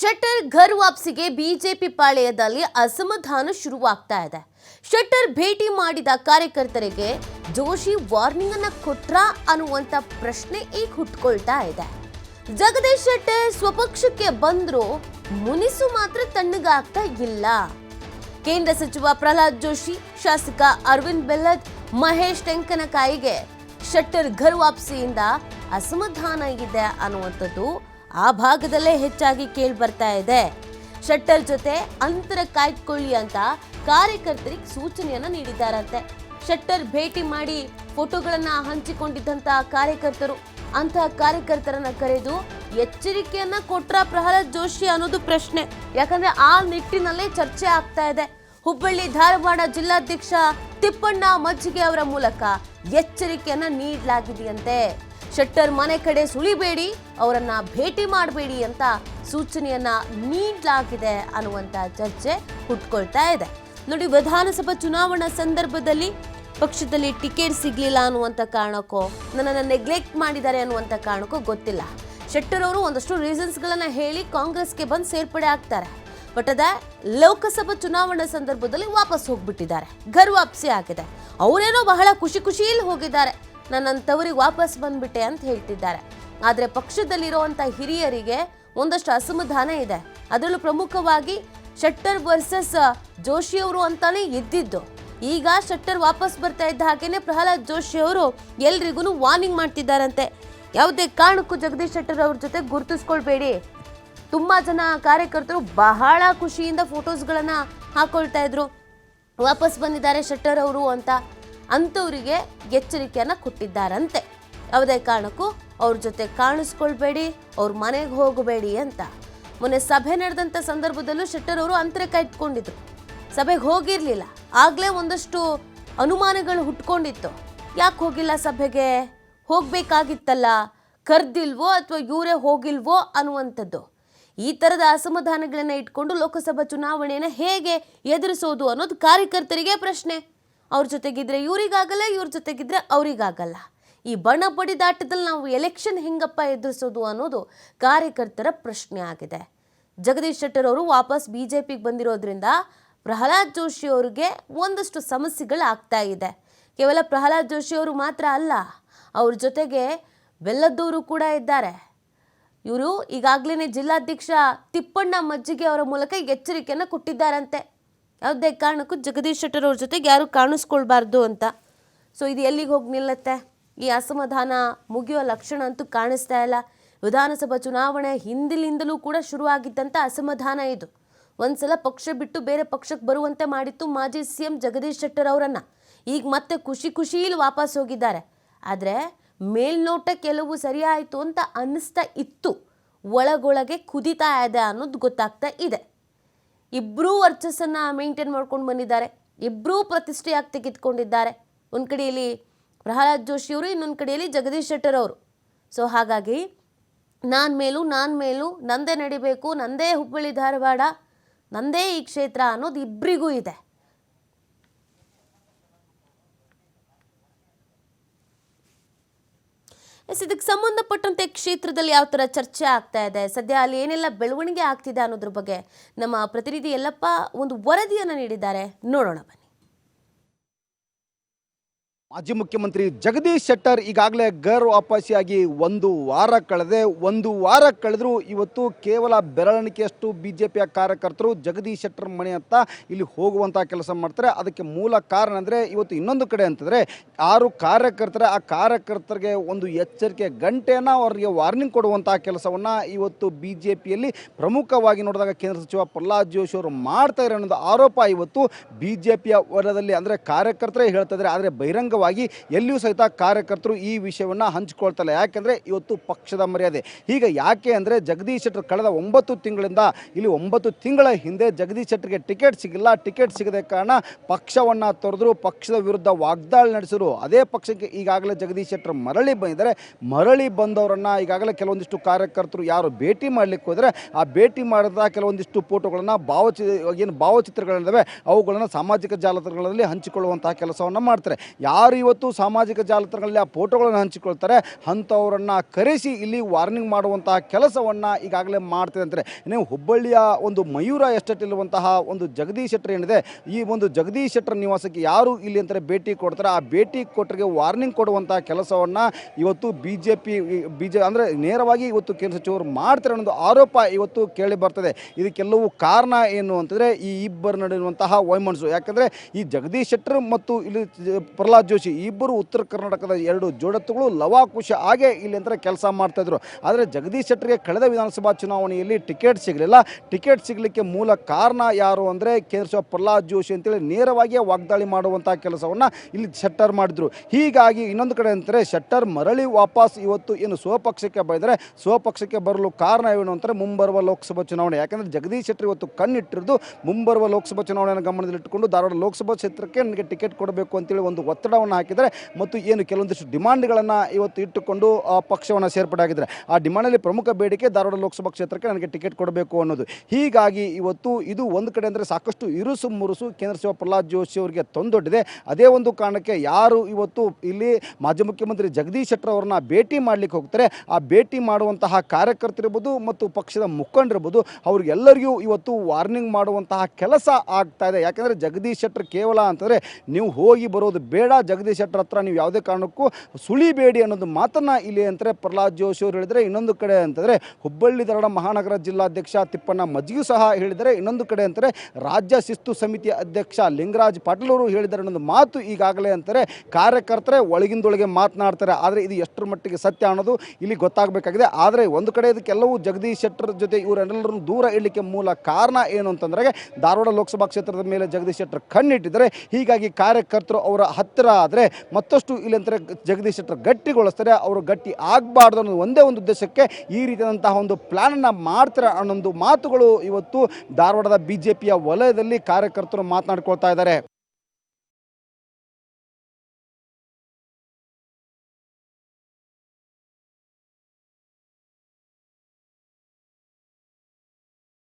ಶೆಟ್ಟರ್ ಘರ್ ವಾಪಸಿಗೆ BJP ಪಾಳೆಯದಲ್ಲಿ ಅಸಮಾಧಾನ ಶುರುವಾಗ್ತಾ ಇದೆ. ಶೆಟ್ಟರ್ ಭೇಟಿ ಮಾಡಿದ ಕಾರ್ಯಕರ್ತರಿಗೆ ಜೋಶಿ ವಾರ್ನಿಂಗ್ ಅನ್ನ ಕೊಟ್ರ ಅನ್ನುವಂತ ಪ್ರಶ್ನೆ ಈಗ ಹುಟ್ಕೊಳ್ತಾ ಇದೆ. ಜಗದೀಶ್ ಶೆಟ್ಟರ್ ಸ್ವಪಕ್ಷಕ್ಕೆ ಬಂದ್ರು ಮುನಿಸು ಮಾತ್ರ ತಣ್ಣಗಾಗ್ತಾ ಇಲ್ಲ. ಕೇಂದ್ರ ಸಚಿವ ಪ್ರಹ್ಲಾದ್ ಜೋಶಿ, ಶಾಸಕ ಅರವಿಂದ್ ಬೆಲ್ಲದ್, ಮಹೇಶ್ ಟೆಂಕನಕಾಯಿಗೆ ಶೆಟ್ಟರ್ ಘರ್ ವಾಪಸಿಯಿಂದ ಅಸಮಾಧಾನ ಇದೆ ಅನ್ನುವಂಥದ್ದು ಆ ಭಾಗದಲ್ಲೇ ಹೆಚ್ಚಾಗಿ ಕೇಳಿ ಬರ್ತಾ ಇದೆ. ಶೆಟ್ಟರ್ ಜೊತೆ ಅಂತರ ಕಾಯ್ದುಕೊಳ್ಳಿ ಅಂತ ಕಾರ್ಯಕರ್ತರಿಗೆ ಸೂಚನೆಯನ್ನ ನೀಡಿದ್ದಾರಂತೆ. ಶೆಟ್ಟರ್ ಭೇಟಿ ಮಾಡಿ ಫೋಟೋಗಳನ್ನ ಹಂಚಿಕೊಂಡಿದ್ದಂತಹ ಕಾರ್ಯಕರ್ತರು. ಅಂತಹ ಕಾರ್ಯಕರ್ತರನ್ನ ಕರೆದು ಎಚ್ಚರಿಕೆಯನ್ನ ಕೊಟ್ರ ಪ್ರಹ್ಲಾದ್ ಜೋಶಿ ಅನ್ನೋದು ಪ್ರಶ್ನೆ. ಯಾಕಂದ್ರೆ ಆ ನಿಟ್ಟಿನಲ್ಲೇ ಚರ್ಚೆ ಆಗ್ತಾ ಇದೆ. ಹುಬ್ಬಳ್ಳಿ ಧಾರವಾಡ ಜಿಲ್ಲಾಧ್ಯಕ್ಷ ತಿಪ್ಪಣ್ಣ ಮಜ್ಜಿಗೆ ಅವರ ಮೂಲಕ ಎಚ್ಚರಿಕೆಯನ್ನು ನೀಡಲಾಗಿದೆಯಂತೆ. ಶೆಟ್ಟರ್ ಮನೆ ಕಡೆ ಸುಳಿಬೇಡಿ, ಅವರನ್ನ ಭೇಟಿ ಮಾಡಬೇಡಿ ಅಂತ ಸೂಚನೆಯನ್ನ ನೀಡಲಾಗಿದೆ ಅನ್ನುವಂತ ಚರ್ಚೆ ಹುಟ್ಕೊಳ್ತಾ ಇದೆ. ನೋಡಿ, ವಿಧಾನಸಭಾ ಚುನಾವಣಾ ಸಂದರ್ಭದಲ್ಲಿ ಪಕ್ಷದಲ್ಲಿ ಟಿಕೆಟ್ ಸಿಗಲಿಲ್ಲ ಅನ್ನುವಂಥ ಕಾರಣಕ್ಕೋ, ನನ್ನನ್ನು ನೆಗ್ಲೆಕ್ಟ್ ಮಾಡಿದ್ದಾರೆ ಅನ್ನುವಂಥ ಕಾರಣಕ್ಕೋ ಗೊತ್ತಿಲ್ಲ. ಶೆಟ್ಟರ್ ಅವರು ಒಂದಷ್ಟು ರೀಸನ್ಸ್ಗಳನ್ನು ಹೇಳಿ ಕಾಂಗ್ರೆಸ್ಗೆ ಬಂದು ಸೇರ್ಪಡೆ ಆಗ್ತಾರೆ. ಬಟ್ ಲೋಕಸಭೆ ಲೋಕಸಭಾ ಚುನಾವಣಾ ಸಂದರ್ಭದಲ್ಲಿ ವಾಪಸ್ ಹೋಗ್ಬಿಟ್ಟಿದ್ದಾರೆ. ಘರ್ ವಾಪಸಿ ಆಗಿದೆ. ಅವರೇನೋ ಬಹಳ ಖುಷಿ ಖುಷಿಯಲ್ಲಿ ಹೋಗಿದ್ದಾರೆ. ನನ್ನ ತವರಿಗೆ ವಾಪಸ್ ಬಂದ್ಬಿಟ್ಟೆ ಅಂತ ಹೇಳ್ತಿದ್ದಾರೆ. ಆದರೆ ಪಕ್ಷದಲ್ಲಿರುವಂಥ ಹಿರಿಯರಿಗೆ ಒಂದಷ್ಟು ಅಸಮಾಧಾನ ಇದೆ. ಅದರಲ್ಲೂ ಪ್ರಮುಖವಾಗಿ ಶೆಟ್ಟರ್ ವರ್ಸಸ್ ಜೋಶಿ ಅವರು ಅಂತಾನೆ ಇದ್ದಿದ್ದು. ಈಗ ಶೆಟ್ಟರ್ ವಾಪಸ್ ಬರ್ತಾ ಇದ್ದ ಹಾಗೇನೆ ಪ್ರಹ್ಲಾದ್ ಜೋಶಿ ಅವರು ಎಲ್ರಿಗೂ ವಾರ್ನಿಂಗ್ ಮಾಡ್ತಿದ್ದಾರಂತೆ. ಯಾವುದೇ ಕಾರಣಕ್ಕೂ ಜಗದೀಶ್ ಶೆಟ್ಟರ್ ಅವ್ರ ಜೊತೆ ಗುರುತಿಸ್ಕೊಳ್ಬೇಡಿ. ತುಂಬಾ ಜನ ಕಾರ್ಯಕರ್ತರು ಬಹಳ ಖುಷಿಯಿಂದ ಫೋಟೋಸ್ಗಳನ್ನ ಹಾಕೊಳ್ತಾ ಇದ್ರು. ವಾಪಸ್ ಬಂದಿದ್ದಾರೆ ಶೆಟ್ಟರ್ ಅವರು ಅಂತ ಅಂಥವರಿಗೆ ಎಚ್ಚರಿಕೆಯನ್ನು ಕೊಟ್ಟಿದ್ದಾರಂತೆ. ಯಾವುದೇ ಕಾರಣಕ್ಕೂ ಅವ್ರ ಜೊತೆ ಕಾಣಿಸ್ಕೊಳ್ಬೇಡಿ, ಅವ್ರ ಮನೆಗೆ ಹೋಗಬೇಡಿ ಅಂತ. ಮೊನ್ನೆ ಸಭೆ ನಡೆದಂಥ ಸಂದರ್ಭದಲ್ಲೂ ಶೆಟ್ಟರ್ ಅವರು ಅಂತರ ಕಾಯ್ದುಕೊಂಡಿದ್ರು ಸಭೆಗೆ ಹೋಗಿರಲಿಲ್ಲ. ಆಗ್ಲೇ ಒಂದಷ್ಟು ಅನುಮಾನಗಳು ಹುಟ್ಕೊಂಡಿತ್ತು. ಯಾಕೆ ಹೋಗಿಲ್ಲ ಸಭೆಗೆ? ಹೋಗಬೇಕಾಗಿತ್ತಲ್ಲ? ಕರ್ದಿಲ್ವೋ ಅಥವಾ ಇವರೇ ಹೋಗಿಲ್ವೋ ಅನ್ನುವಂಥದ್ದು. ಈ ಥರದ ಅಸಮಾಧಾನಗಳನ್ನ ಇಟ್ಕೊಂಡು ಲೋಕಸಭಾ ಚುನಾವಣೆಯನ್ನು ಹೇಗೆ ಎದುರಿಸೋದು ಅನ್ನೋದು ಕಾರ್ಯಕರ್ತರಿಗೆ ಪ್ರಶ್ನೆ. ಅವ್ರ ಜೊತೆಗಿದ್ರೆ ಇವ್ರಿಗಾಗಲ್ಲ, ಇವ್ರ ಜೊತೆಗಿದ್ರೆ ಅವರಿಗಾಗಲ್ಲ. ಈ ಬಣ ಬಡಿದಾಟದಲ್ಲಿ ನಾವು ಎಲೆಕ್ಷನ್ ಹೆಂಗಪ್ಪ ಎದುರಿಸೋದು ಅನ್ನೋದು ಕಾರ್ಯಕರ್ತರ ಪ್ರಶ್ನೆ ಆಗಿದೆ. ಜಗದೀಶ್ ಶೆಟ್ಟರ್ ಅವರು ವಾಪಸ್ ಬಿ ಜೆ ಪಿಗೆ ಬಂದಿರೋದ್ರಿಂದ ಪ್ರಹ್ಲಾದ್ ಜೋಶಿ ಅವರಿಗೆ ಒಂದಷ್ಟು ಸಮಸ್ಯೆಗಳು ಆಗ್ತಾ ಇದೆ. ಕೇವಲ ಪ್ರಹ್ಲಾದ್ ಜೋಶಿ ಅವರು ಮಾತ್ರ ಅಲ್ಲ, ಅವ್ರ ಜೊತೆಗೆ ಬೆಲ್ಲದವರು ಕೂಡ ಇದ್ದಾರೆ. ಇವರು ಈಗಾಗಲೇ ಜಿಲ್ಲಾಧ್ಯಕ್ಷ ತಿಪ್ಪಣ್ಣ ಮಜ್ಜಿಗೆ ಅವರ ಮೂಲಕ ಎಚ್ಚರಿಕೆಯನ್ನು ಕೊಟ್ಟಿದ್ದಾರಂತೆ. ಯಾವುದೇ ಕಾರಣಕ್ಕೂ ಜಗದೀಶ್ ಶೆಟ್ಟರ್ ಅವ್ರ ಜೊತೆಗೆ ಯಾರು ಕಾಣಿಸ್ಕೊಳ್ಬಾರ್ದು ಅಂತ. ಸೊ ಇದು ಎಲ್ಲಿಗೆ ಹೋಗಿ ನಿಲ್ಲತ್ತೆ? ಈ ಅಸಮಾಧಾನ ಮುಗಿಯುವ ಲಕ್ಷಣ ಅಂತೂ ಕಾಣಿಸ್ತಾ ಇಲ್ಲ. ವಿಧಾನಸಭಾ ಚುನಾವಣೆ ಹಿಂದಿಲಿಂದಲೂ ಕೂಡ ಶುರುವಾಗಿದ್ದಂಥ ಅಸಮಾಧಾನ ಇದು. ಒಂದ್ಸಲ ಪಕ್ಷ ಬಿಟ್ಟು ಬೇರೆ ಪಕ್ಷಕ್ಕೆ ಬರುವಂತೆ ಮಾಡಿತ್ತು ಮಾಜಿ ಸಿ ಎಂ ಜಗದೀಶ್ ಶೆಟ್ಟರ್ ಅವರನ್ನು. ಈಗ ಮತ್ತೆ ಖುಷಿ ಖುಷಿಯಲ್ಲಿ ವಾಪಸ್ ಹೋಗಿದ್ದಾರೆ. ಆದರೆ ಮೇಲ್ನೋಟ ಕೆಲವು ಸರಿಯಾಯಿತು ಅಂತ ಅನ್ನಿಸ್ತಾ ಇತ್ತು. ಒಳಗೊಳಗೆ ಕುದಿತಾ ಇದೆ ಅನ್ನೋದು ಗೊತ್ತಾಗ್ತಾ ಇದೆ. ಇಬ್ಬರೂ ವರ್ಚಸ್ಸನ್ನು ಮೇಂಟೈನ್ ಮಾಡ್ಕೊಂಡು ಬಂದಿದ್ದಾರೆ. ಇಬ್ಬರೂ ಪ್ರತಿಷ್ಠೆಯಾಗಿ ತೆಗೆದುಕೊಂಡಿದ್ದಾರೆ. ಒಂದು ಕಡೆಯಲ್ಲಿ ಪ್ರಹ್ಲಾದ್ ಜೋಶಿಯವರು ಇನ್ನೊಂದು ಕಡೆಯಲ್ಲಿ ಜಗದೀಶ್ ಶೆಟ್ಟರ್ ಅವರು. ಸೊ ಹಾಗಾಗಿ ನಾನು ಮೇಲೂ ನಾನು ಮೇಲೂ, ನಂದೇ ನಡಿಬೇಕು, ನಂದೇ ಹುಬ್ಬಳ್ಳಿ ಧಾರವಾಡ, ನಂದೇ ಈ ಕ್ಷೇತ್ರ ಅನ್ನೋದು ಇಬ್ಬರಿಗೂ ಇದೆ. ಎಸ್ ಇದಕ್ಕೆ ಸಂಬಂಧಪಟ್ಟಂತೆ ಕ್ಷೇತ್ರದಲ್ಲಿ ಯಾವ ಥರ ಚರ್ಚೆ ಆಗ್ತಾ ಇದೆ? ಸದ್ಯ ಅಲ್ಲಿ ಏನೆಲ್ಲ ಬೆಳವಣಿಗೆ ಆಗ್ತಿದೆ ಅನ್ನೋದ್ರ ಬಗ್ಗೆ ನಮ್ಮ ಪ್ರತಿನಿಧಿ ಯಲ್ಲಪ್ಪ ಒಂದು ವರದಿಯನ್ನು ನೀಡಿದ್ದಾರೆ. ನೋಡೋಣ ಮಾಜಿ ಮುಖ್ಯಮಂತ್ರಿ ಜಗದೀಶ್ ಶೆಟ್ಟರ್ ಈಗಾಗಲೇ ಗರ್ ವಾಪಸಿಯಾಗಿ ಒಂದು ವಾರ ಕಳೆದೆ. ಒಂದು ವಾರ ಕಳೆದರೂ ಇವತ್ತು ಕೇವಲ ಬೆರಳಿಕೆಯಷ್ಟು ಬಿ ಜೆ ಪಿಯ ಕಾರ್ಯಕರ್ತರು ಜಗದೀಶ್ ಶೆಟ್ಟರ್ ಮನೆ ಅಂತ ಇಲ್ಲಿ ಹೋಗುವಂಥ ಕೆಲಸ ಮಾಡ್ತಾರೆ. ಅದಕ್ಕೆ ಮೂಲ ಕಾರಣ ಅಂದರೆ ಇವತ್ತು ಇನ್ನೊಂದು ಕಡೆ ಅಂತಂದರೆ ಆರು ಕಾರ್ಯಕರ್ತರ, ಆ ಕಾರ್ಯಕರ್ತರಿಗೆ ಒಂದು ಎಚ್ಚರಿಕೆ ಗಂಟೆಯನ್ನು ಅವರಿಗೆ ವಾರ್ನಿಂಗ್ ಕೊಡುವಂಥ ಕೆಲಸವನ್ನು ಇವತ್ತು ಬಿ ಜೆ ಪಿಯಲ್ಲಿ ಪ್ರಮುಖವಾಗಿ ನೋಡಿದಾಗ ಕೇಂದ್ರ ಸಚಿವ ಪ್ರಹ್ಲಾದ್ ಜೋಶಿ ಅವರು ಮಾಡ್ತಾ ಇರೋ ಅನ್ನೋದು ಆರೋಪ ಇವತ್ತು ಬಿ ಜೆ ಪಿಯ ವಲಯದಲ್ಲಿ. ಅಂದರೆ ಕಾರ್ಯಕರ್ತರೇ ಹೇಳ್ತಾ ಇದ್ದಾರೆ, ಆದರೆ ಬಹಿರಂಗವಾಗಿ ಎಲ್ಲಿಯೂ ಸಹಿತ ಕಾರ್ಯಕರ್ತರು ಈ ವಿಷಯವನ್ನು ಹಂಚಿಕೊಳ್ತಲ್ಲ. ಯಾಕೆಂದರೆ ಇವತ್ತು ಪಕ್ಷದ ಮರ್ಯಾದೆ. ಈಗ ಯಾಕೆ ಅಂದರೆ ಜಗದೀಶ್ ಶೆಟ್ಟರ್ ಕಳೆದ ಒಂಬತ್ತು ತಿಂಗಳಿಂದ ಇಲ್ಲಿ ಒಂಬತ್ತು ತಿಂಗಳ ಹಿಂದೆ ಜಗದೀಶ್ ಶೆಟ್ಟರ್ಗೆ ಟಿಕೆಟ್ ಸಿಗಿಲ್ಲ. ಟಿಕೆಟ್ ಸಿಗದೆ ಕಾರಣ ಪಕ್ಷವನ್ನು ತೊರೆದ್ರು, ಪಕ್ಷದ ವಿರುದ್ಧ ವಾಗ್ದಾಳಿ ನಡೆಸಿದ್ರು. ಅದೇ ಪಕ್ಷಕ್ಕೆ ಈಗಾಗಲೇ ಜಗದೀಶ್ ಶೆಟ್ಟರ್ ಮರಳಿ ಬಂದಿದ್ದಾರೆ. ಮರಳಿ ಬಂದವರನ್ನು ಈಗಾಗಲೇ ಕೆಲವೊಂದಿಷ್ಟು ಕಾರ್ಯಕರ್ತರು ಯಾರು ಭೇಟಿ ಮಾಡಲಿಕ್ಕೆ ಹೋದರೆ ಆ ಭೇಟಿ ಮಾಡಿದ ಕೆಲವೊಂದಿಷ್ಟು ಫೋಟೋಗಳನ್ನು ಭಾವಚಿ ಏನು ಭಾವಚಿತ್ರಗಳಿದ್ದಾವೆ, ಅವುಗಳನ್ನು ಸಾಮಾಜಿಕ ಜಾಲತಾಣಗಳಲ್ಲಿ ಹಂಚಿಕೊಳ್ಳುವಂತಹ ಕೆಲಸವನ್ನು ಮಾಡ್ತಾರೆ. ಯಾರು ಯಾರು ಇವತ್ತು ಸಾಮಾಜಿಕ ಜಾಲತಾಣಗಳಲ್ಲಿ ಆ ಫೋಟೋಗಳನ್ನು ಹಂಚಿಕೊಳ್ತಾರೆ. ಅಂಥವರನ್ನು ಕರೆಸಿ ಇಲ್ಲಿ ವಾರ್ನಿಂಗ್ ಮಾಡುವಂತಹ ಕೆಲಸವನ್ನು ಈಗಾಗಲೇ ಮಾಡ್ತಿದೆ ಅಂತಾರೆ. ನೀವು ಹುಬ್ಬಳ್ಳಿಯ ಒಂದು ಮಯೂರ ಎಸ್ಟೇಟ್ ಇರುವಂತಹ ಒಂದು ಜಗದೀಶ್ ಶೆಟ್ಟರ್ ಏನಿದೆ, ಈ ಒಂದು ಜಗದೀಶ್ ಶೆಟ್ಟರ್ ನಿವಾಸಕ್ಕೆ ಯಾರು ಇಲ್ಲಿ ಅಂತಾರೆ ಭೇಟಿ ಕೊಡ್ತಾರೆ. ಆ ಭೇಟಿ ಕೊಟ್ಟರಿಗೆ ವಾರ್ನಿಂಗ್ ಕೊಡುವಂತಹ ಕೆಲಸವನ್ನು ಇವತ್ತು B J P B J ಅಂದರೆ ನೇರವಾಗಿ ಇವತ್ತು ಕೇಂದ್ರ ಸಚಿವರು ಮಾಡ್ತಾರೆ ಅನ್ನೋದು ಆರೋಪ ಇವತ್ತು ಕೇಳಿ ಬರ್ತದೆ. ಇದಕ್ಕೆಲ್ಲವೂ ಕಾರಣ ಏನು ಅಂತಂದರೆ ಈ ಇಬ್ಬರು ನಡೆಯುವಂತಹ ವೈಮನಸ್ಸು. ಯಾಕಂದರೆ ಈ ಜಗದೀಶ್ ಶೆಟ್ಟರ್ ಮತ್ತು ಇಲ್ಲಿ ಪ್ರಹ್ಲಾದ್ ಜೋಶಿ ಈ ಇಬ್ಬರು ಉತ್ತರ ಕರ್ನಾಟಕದ ಎರಡು ಜೋಡತ್ತುಗಳು ಲವಾಕುಶ ಹಾಗೆ ಇಲ್ಲಿ ಅಂತ ಕೆಲಸ ಮಾಡ್ತಾಯಿದ್ರು ಆದರೆ ಜಗದೀಶ್ ಶೆಟ್ಟರ್ಗೆ ಕಳೆದ ವಿಧಾನಸಭಾ ಚುನಾವಣೆಯಲ್ಲಿ ಟಿಕೆಟ್ ಸಿಗಲಿಲ್ಲ. ಟಿಕೆಟ್ ಸಿಗಲಿಕ್ಕೆ ಮೂಲ ಕಾರಣ ಯಾರು ಅಂದರೆ ಕೇಂದ್ರ ಸಚಿವ ಪ್ರಹ್ಲಾದ್ ಜೋಶಿ ಅಂತೇಳಿ ನೇರವಾಗಿಯೇ ವಾಗ್ದಾಳಿ ಮಾಡುವಂಥ ಕೆಲಸವನ್ನು ಇಲ್ಲಿ ಶೆಟ್ಟರ್ ಮಾಡಿದ್ರು. ಹೀಗಾಗಿ ಇನ್ನೊಂದು ಕಡೆ ಅಂತಾರೆ ಶೆಟ್ಟರ್ ಮರಳಿ ವಾಪಸ್ ಇವತ್ತು ಏನು ಸ್ವಪಕ್ಷಕ್ಕೆ ಬಂದರೆ ಸ್ವಪಕ್ಷಕ್ಕೆ ಬರಲು ಕಾರಣ ಏನು ಅಂತಾರೆ ಮುಂಬರುವ ಲೋಕಸಭಾ ಚುನಾವಣೆ. ಯಾಕಂದರೆ ಜಗದೀಶ್ ಶೆಟ್ಟರ್ ಇವತ್ತು ಕಣ್ಣಿಟ್ಟಿರೋದು ಮುಂಬರುವ ಲೋಕಸಭಾ ಚುನಾವಣೆಯನ್ನು ಗಮನದಲ್ಲಿಟ್ಟುಕೊಂಡು ಧಾರವಾಡ ಲೋಕಸಭಾ ಕ್ಷೇತ್ರಕ್ಕೆ ನನಗೆ ಟಿಕೆಟ್ ಕೊಡಬೇಕು ಅಂತೇಳಿ ಒಂದು ಒತ್ತಡವನ್ನು ಹಾಕಿದರೆ ಮತ್ತು ಏನು ಕೆಲವೊಂದಿಷ್ಟು ಡಿಮಾಂಡ್ಗಳನ್ನು ಇವತ್ತು ಇಟ್ಟುಕೊಂಡು, ಆ, ಪಕ್ಷವನ್ನು ಸೇರ್ಪಡೆ ಆಗಿದ್ದಾರೆ. ಆ ಡಿಮಾಂಡಲ್ಲಿ ಪ್ರಮುಖ ಬೇಡಿಕೆ ಧಾರವಾಡ ಲೋಕಸಭಾ ಕ್ಷೇತ್ರಕ್ಕೆ ನನಗೆ ಟಿಕೆಟ್ ಕೊಡಬೇಕು ಅನ್ನೋದು. ಹೀಗಾಗಿ ಇವತ್ತು ಇದು ಒಂದು ಕಡೆ ಅಂದರೆ ಸಾಕಷ್ಟು ಇರುಸು ಮುರುಸು ಕೇಂದ್ರ ಸಚಿವ ಪ್ರಹ್ಲಾದ್ ಜೋಶಿ ಅವರಿಗೆ ತಂದೊಡ್ಡಿದೆ. ಅದೇ ಒಂದು ಕಾರಣಕ್ಕೆ ಯಾರು ಇವತ್ತು ಇಲ್ಲಿ ಮಾಜಿ ಮುಖ್ಯಮಂತ್ರಿ ಜಗದೀಶ್ ಶೆಟ್ಟರ್ ಅವರನ್ನ ಭೇಟಿ ಮಾಡಲಿಕ್ಕೆ ಹೋಗ್ತಾರೆ. ಆ ಭೇಟಿ ಮಾಡುವಂತಹ ಕಾರ್ಯಕರ್ತರಿರ್ಬೋದು ಮತ್ತು ಪಕ್ಷದ ಮುಖಂಡರಿರ್ಬೋದು ಅವ್ರಿಗೆಲ್ಲರಿಗೂ ಇವತ್ತು ವಾರ್ನಿಂಗ್ ಮಾಡುವಂತಹ ಕೆಲಸ ಆಗ್ತಾ ಇದೆ. ಯಾಕಂದರೆ ಜಗದೀಶ್ ಶೆಟ್ಟರ್ ಕೇವಲ ಅಂತಂದರೆ ನೀವು ಹೋಗಿ ಬರೋದು ಬೇಡ ಜಗದೀಶ್ ಶೆಟ್ಟರ್ ಹತ್ರ ನೀವು ಯಾವುದೇ ಕಾರಣಕ್ಕೂ ಸುಳಿಬೇಡಿ ಅನ್ನೋದು ಮಾತನ್ನು ಇಲ್ಲಿ ಅಂತಾರೆ. ಪ್ರಹ್ಲಾದ್ ಜೋಶಿ ಅವರು ಹೇಳಿದರೆ ಇನ್ನೊಂದು ಕಡೆ ಅಂತಂದರೆ ಹುಬ್ಬಳ್ಳಿ, ಧಾರವಾಡ ಮಹಾನಗರ ಜಿಲ್ಲಾಧ್ಯಕ್ಷ ತಿಪ್ಪಣ್ಣ ಮಜ್ಗಿಯು ಸಹ ಹೇಳಿದರೆ ಇನ್ನೊಂದು ಕಡೆ ಅಂತಾರೆ. ರಾಜ್ಯ ಶಿಸ್ತು ಸಮಿತಿ ಅಧ್ಯಕ್ಷ ಲಿಂಗರಾಜ್ ಪಾಟೀಲ್ ಅವರು ಹೇಳಿದ್ದಾರೆ ಅನ್ನೋದು ಮಾತು ಈಗಾಗಲೇ ಅಂತಾರೆ. ಕಾರ್ಯಕರ್ತರೇ ಒಳಗಿಂದೊಳಗೆ ಮಾತನಾಡ್ತಾರೆ. ಆದರೆ ಇದು ಎಷ್ಟರ ಮಟ್ಟಿಗೆ ಸತ್ಯ ಅನ್ನೋದು ಇಲ್ಲಿ ಗೊತ್ತಾಗಬೇಕಾಗಿದೆ. ಆದರೆ ಒಂದು ಕಡೆ ಇದಕ್ಕೆಲ್ಲವೂ ಜಗದೀಶ್ ಶೆಟ್ಟರ್ ಜೊತೆ ಇವರೆಲ್ಲರನ್ನು ದೂರ ಇಡಲಿಕ್ಕೆ ಮೂಲ ಕಾರಣ ಏನು ಅಂತಂದ್ರೆ, ಧಾರವಾಡ ಲೋಕಸಭಾ ಕ್ಷೇತ್ರದ ಮೇಲೆ ಜಗದೀಶ್ ಶೆಟ್ಟರ್ ಕಣ್ಣಿಟ್ಟಿದ್ದಾರೆ. ಹೀಗಾಗಿ ಕಾರ್ಯಕರ್ತರು ಅವರ ಹತ್ತಿರ ಆದರೆ ಮತ್ತಷ್ಟು ಇಲ್ಲಿ ಅಂತಾರೆ ಜಗದೀಶ್ ಶೆಟ್ಟರ್ ಗಟ್ಟಿಗೊಳಿಸ್ತಾರೆ, ಅವರು ಗಟ್ಟಿ ಆಗಬಾರ್ದು ಅನ್ನೋ ಒಂದೇ ಒಂದು ಉದ್ದೇಶಕ್ಕೆ ಈ ರೀತಿಯಾದಂತಹ ಒಂದು ಪ್ಲ್ಯಾನನ್ನು ಮಾಡ್ತಾರೆ ಅನ್ನೊಂದು ಮಾತುಗಳು ಇವತ್ತು ಧಾರವಾಡದ ಬಿ ಜೆ ಪಿಯ ವಲಯದಲ್ಲಿ ಕಾರ್ಯಕರ್ತರು ಮಾತನಾಡ್ಕೊಳ್ತಾ ಇದ್ದಾರೆ.